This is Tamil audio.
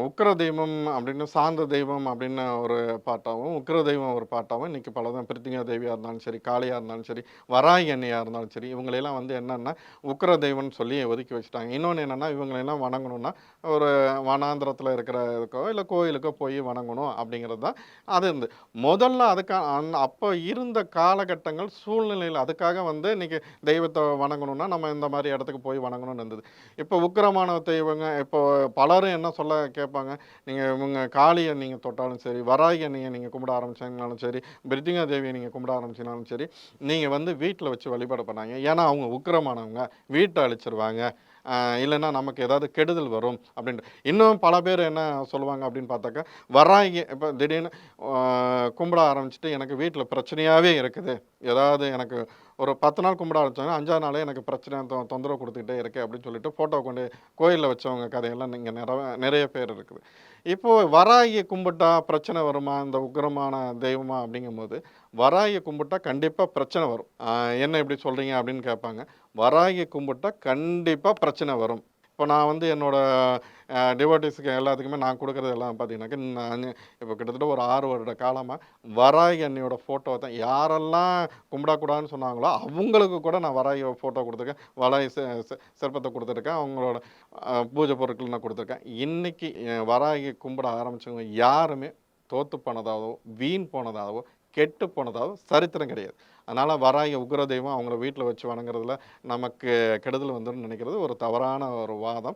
உக்கிர தெய்வம் அப்படின்னு சாந்த தெய்வம் அப்படின்னு ஒரு பாட்டாகவும் உக்கிர தெய்வம் ஒரு பாட்டாகவும் இன்றைக்கி பலதான் பிரித்திகா தேவியாக இருந்தாலும் சரி காளியாக இருந்தாலும் சரி வராய் அன்னையாக இருந்தாலும் சரி இவங்களையெல்லாம் வந்து என்னென்னா உக்கிர தெய்வம்னு சொல்லி ஒதுக்கி வச்சுட்டாங்க. இன்னொன்று என்னென்னா இவங்களெல்லாம் வணங்கணும்னா ஒரு வனாந்திரத்தில் இருக்கிற இதுக்கோ இல்லை கோயிலுக்கோ போய் வணங்கணும் அப்படிங்கிறது தான் அது இருந்து முதல்ல அதுக்காக அந் அப்போ இருந்த காலகட்டங்கள் சூழ்நிலையில் அதுக்காக வந்து இன்றைக்கி தெய்வத்தை வணங்கணும்னா நம்ம இந்த மாதிரி இடத்துக்கு போய் வணங்கணும்னு இருந்தது. இப்போ உக்கிரமான தெய்வங்க இப்போ பலரும் என்ன சொல்ல கேட்பாங்க. நீங்கள் இவங்க காளியை நீங்கள் தொட்டாலும் சரி வராகி அன்னையை நீங்கள் கும்பிட ஆரம்பிச்சாங்கனாலும் சரி பிரித்திங்கா தேவியை நீங்கள் கும்பிட ஆரம்பிச்சினாலும் சரி நீங்கள் வந்து வீட்டில் வச்சு வழிபாடு பண்ணாங்க. ஏன்னா அவங்க உக்கிரமானவங்க. வீட்டை அழிச்சிருவாங்க. இல்லைன்னா நமக்கு ஏதாவது கெடுதல் வரும் அப்படின்ட்டு. இன்னும் பல பேர் என்ன சொல்லுவாங்க அப்படின்னு பார்த்தாக்கா வராங்க இப்போ திடீர்னு கும்பிட ஆரம்பிச்சுட்டு எனக்கு வீட்டில் பிரச்சனையாகவே இருக்குது. ஏதாவது எனக்கு ஒரு பத்து நாள் கும்பிட ஆரம்பிச்சாங்க. அஞ்சாவது நாளே எனக்கு பிரச்சனை தொந்தரவு கொடுத்துக்கிட்டே இருக்கு அப்படின்னு சொல்லிட்டு ஃபோட்டோ கொண்டு கோயிலில் வச்சவங்க கதையெல்லாம் இங்கே நிறைய நிறைய பேர் இருக்குது. இப்போது வராகியை கும்பிட்டா பிரச்சனை வருமா? இந்த உக்கிரமான தெய்வமா அப்படிங்கும்போது வராகியை கும்பிட்டா கண்டிப்பாக பிரச்சனை வரும். என்ன இப்படி சொல்கிறீங்க அப்படின்னு கேட்பாங்க. வராகியை கும்பிட்டா கண்டிப்பாக பிரச்சனை வரும். இப்போ நான் வந்து என்னோட டிவோட்டிஸ்க்கு எல்லாத்துக்குமே நான் கொடுக்குறது எல்லாம் பார்த்தீங்கன்னாக்க நான் இப்போ கிட்டத்தட்ட ஒரு ஆறு வருட காலமாக வராகி அன்னையோட ஃபோட்டோ தான். யாரெல்லாம் கும்பிடக்கூடாதுன்னு சொன்னாங்களோ அவங்களுக்கு கூட நான் வராகி ஃபோட்டோ கொடுத்துருக்கேன். வராகி சிற்பத்தை கொடுத்துருக்கேன். அவங்களோட பூஜை பொருட்கள் நான் கொடுத்துருக்கேன். இன்றைக்கி வராகி கும்பிட ஆரம்பித்தவங்க யாருமே தோற்று போனதாகவோ வீண் போனதாகவோ கெட்டு போனதாக சரித்திரம் கிடையாது. அதனால் வராய உக்ர தெய்வம் அவங்கள வீட்டில் வச்சு வணங்குறதுல நமக்கு கெடுதல் வந்துடும் நினைக்கிறது ஒரு தவறான ஒரு வாதம்.